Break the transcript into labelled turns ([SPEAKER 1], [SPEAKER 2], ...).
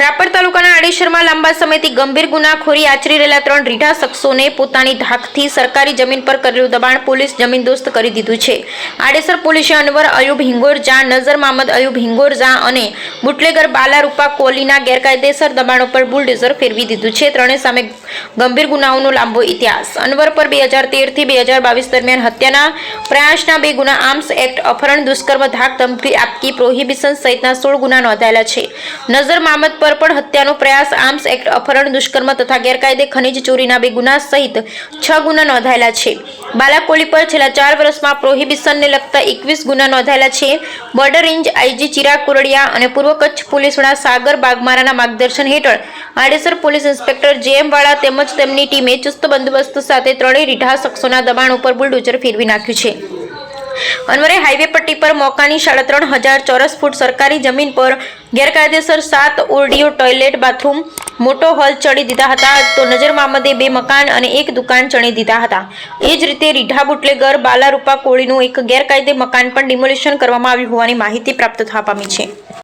[SPEAKER 1] રાપર તાલુકાના આડેસરમાં લાંબા સમયથી ગંભીર ગુનાખોરી આચરી રહેલા ત્રણ રીઢા શખ્સોને પોતાની ધાકથી સરકારી જમીન પર કરેલું દબાણ પોલીસ જમીનદોસ્ત કરી દીધું છે. આડેસર પોલીસે અનવર અયુબ હિંગોરજા નઝર મહમદ અયુબ હિંગોરજા અને બુટલેગર બાલારૂપા કોલીના ગેરકાયદેસર દબાણો પર બુલડોઝર ફેરવી દીધું છે. ત્રણે સામે ગંભીર ગુનાઓનો લાંબો ઇતિહાસ. અનવર પર બે હજાર તેરથી બે હજાર બાવીસ દરમિયાન હત્યાના પ્રયાસના બે ગુના આર્મ્સ એક્ટ અપહરણ, દુષ્કર્મ, ધાક ધમકી આપકી પ્રોહિબિશન સહિતના સોળ ગુના નોંધાયેલા છે. નઝર મામદ પર પણ હત્યાનો પ્રયાસ આર્મ્સ એક્ટ અપહરણ, દુષ્કર્મ તથા ગેરકાયદે ખનીજ ચોરીના બે ગુના સહિત છ ગુના નોંધાયેલા છે. બાલાકોલી પર છેલ્લા ચાર વર્ષમાં પ્રોહિબિશનને લગતા એકવીસ ગુના નોંધાયેલા છે. Border range IG Chirag Kurdiya અને પૂર્વ કચ્છ પોલીસ વડા સાગર બાગમારાના માર્ગદર્શન હેઠળ આડેસર પોલીસ ઇન્સ્પેક્ટર જેએમ વાળા તેમજ તેમની ટીમે ચુસ્ત બંદોબસ્ત સાથે ત્રણેય રીઢા શખ્સોના દબાણ ઉપર બુલડોઝર ફેરવી નાખ્યું છે. અનવરે હાઈવે પટ્ટી પર મોકાની સાડા ત્રણ હજાર ચોરસ ફૂટ સરકારી જમીન પર ગેરકાયદેસર સાત ઓરડીઓ ટોયલેટ બાથરૂમ મોટો હોલ ચડી દીધા હતા. તો નજર મામદે બે મકાન અને એક દુકાન ચણી દીધા હતા. એ જ રીતે રીઢા બુટલેગર, બાલારૂપા કોળીનું એક ગેરકાયદે મકાન પણ ડિમોલિશન કરવામાં આવ્યું હોવાની માહિતી પ્રાપ્ત થવા પામી છે.